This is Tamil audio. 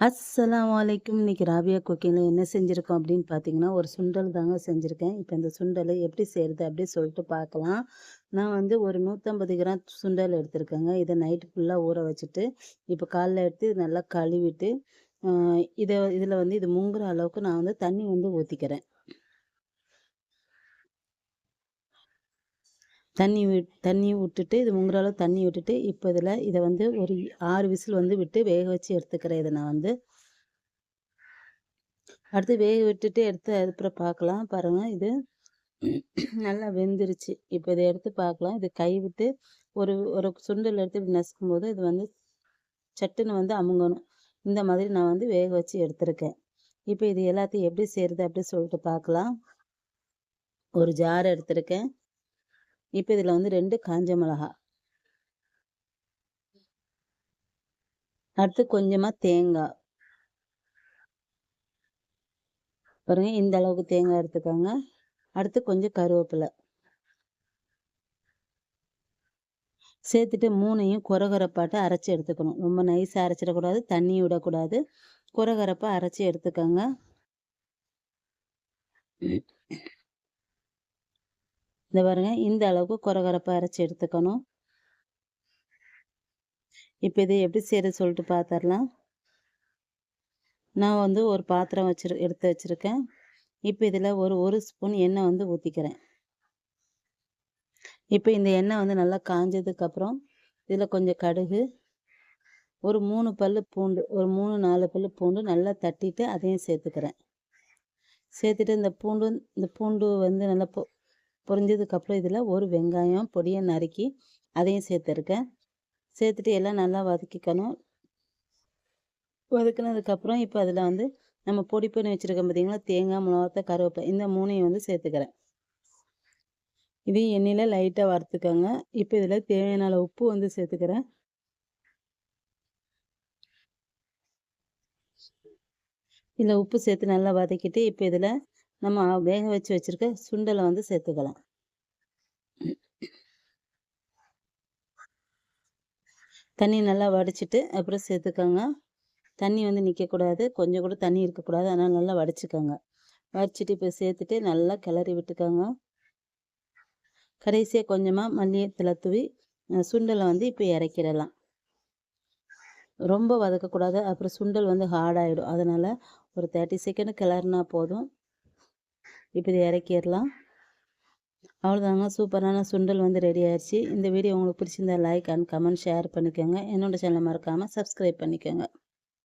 அஸ்லாம் வலைக்கும் இன்றைக்கி ராபியா குக்கிங்கில் என்ன செஞ்சுருக்கோம் அப்படின்னு பார்த்தீங்கன்னா ஒரு சுண்டல் தாங்க செஞ்சுருக்கேன். இப்போ இந்த சுண்டலை எப்படி செய்கிறது அப்படி சொல்லிட்டு பார்க்கலாம் நான் வந்து ஒரு நூற்றம்பது கிராம் சுண்டல் எடுத்திருக்கேங்க. இதை நைட்டு ஃபுல்லாக ஊற வச்சுட்டு இப்போ காலைல எடுத்து நல்லா கழுவிட்டு இதை இதில் வந்து இது முங்குற அளவுக்கு நான் வந்து தண்ணி வந்து ஊற்றிக்கிறேன் தண்ணி விட் தண்ணி விட்டுட்டு இது முங்குற அளவு தண்ணி விட்டுட்டு இப்போ இதில் இதை வந்து ஒரு ஆறு விசில் வந்து விட்டு வேக வச்சு எடுத்துக்கிறேன். இதை நான் வந்து. அடுத்து வேக விட்டுட்டு எடுத்து அதுக்கப்புறம் பார்க்கலாம். பாருங்கள் இது நல்லா வெந்துருச்சு. இப்போ இதை எடுத்து பார்க்கலாம். இது கை விட்டு ஒரு ஒரு சுண்டல் எடுத்து இப்படி நசுக்கும் போது இது வந்து சட்டுன்னு வந்து அமுங்கணும். இந்த மாதிரி நான் வந்து வேக வச்சு எடுத்திருக்கேன். இப்போ இது எல்லாத்தையும் எப்படி செய்கிறது அப்படி சொல்லிட்டு பார்க்கலாம். ஒரு ஜார் எடுத்திருக்கேன். இப்போ இதில் வந்து ரெண்டு காஞ்ச மிளகா. அடுத்து கொஞ்சமாக தேங்காய் பாருங்க இந்த அளவுக்கு தேங்காய் எடுத்துக்கோங்க. அடுத்து கொஞ்சம் கருவேப்பிலை. சேர்த்துட்டு மூணையும் குறகுறப்பாட்ட அரைச்சி எடுத்துக்கணும். ரொம்ப நைஸாக அரைச்சிடக்கூடாது தண்ணி விடக்கூடாது. குறகுறப்பாக அரைச்சி எடுத்துக்கோங்க. இந்த பாருங்க இந்த அளவுக்கு குறகுறப்பாக அரைச்சி எடுத்துக்கணும். இப்போ இதை எப்படி செய்கிறது சொல்லிட்டு பார்த்துடலாம் நான் வந்து ஒரு பாத்திரம் வச்சிரு எடுத்து வச்சுருக்கேன். இப்போ இதில் ஒரு ஒரு ஸ்பூன் எண்ணெய் வந்து ஊற்றிக்கிறேன் இப்போ இந்த எண்ணெய் வந்து நல்லா காஞ்சதுக்கப்புறம் இதில் கொஞ்சம் கடுகு ஒரு மூணு பல் பூண்டு ஒரு மூணு நாலு பல் பூண்டு நல்லா தட்டிட்டு அதையும் சேர்த்துக்கிறேன். சேர்த்துட்டு இந்த பூண்டு இந்த பூண்டு வந்து நல்லா பொரிஞ்சதுக்கப்புறம் இதில் ஒரு வெங்காயம் பொடியை நறுக்கி அதையும் சேர்த்துருக்கேன். சேர்த்துட்டு எல்லாம் நல்லா வதக்கிக்கணும். வதக்கினதுக்கப்புறம் இப்போ அதில் வந்து நம்ம பொடி பண்ணி வச்சுருக்கோம் பார்த்திங்களா தேங்காய் மிளகாத்த கருவேப்பிலை இந்த மூணையும் வந்து சேர்த்துக்கிறேன். இதையும் எண்ணெயில் லைட்டாக வறுத்துக்கோங்க. இப்போ இதில் தேவையான உப்பு வந்து சேர்த்துக்கிறேன். இதில் உப்பு சேர்த்து நல்லா வதக்கிட்டு இப்போ இதில் நம்ம வேக வச்சு வச்சுருக்க சுண்டலை வந்து சேர்த்துக்கலாம். தண்ணி நல்லா வடிச்சிட்டு அப்புறம் சேர்த்துக்கோங்க. தண்ணி வந்து நிற்கக்கூடாது கொஞ்சம் கூட தண்ணி இருக்கக்கூடாது. அதனால் நல்லா வடிச்சுக்கோங்க. வடிச்சிட்டு இப்போ சேர்த்துட்டு நல்லா கிளறி விட்டுக்கோங்க. கடைசியாக கொஞ்சமாக மல்லியத்தில் தூவி சுண்டலை வந்து இப்போ இறக்கிடலாம். ரொம்ப வதக்கக்கூடாது. அப்புறம் சுண்டல் வந்து ஹார்டாகிடும் அதனால் ஒரு தேர்ட்டி செகண்ட் கிளறினா போதும். இப்போ இதை இறக்கிடலாம். அவ்வளோதாங்க சூப்பரான சுண்டல் வந்து ரெடி ஆயிடுச்சு. இந்த வீடியோ உங்களுக்கு பிடிச்சிருந்தா லைக் அண்ட் கமெண்ட் ஷேர் பண்ணிக்கோங்க. என்னோடய சேனலை மறக்காமல் சப்ஸ்கிரைப் பண்ணிக்கோங்க.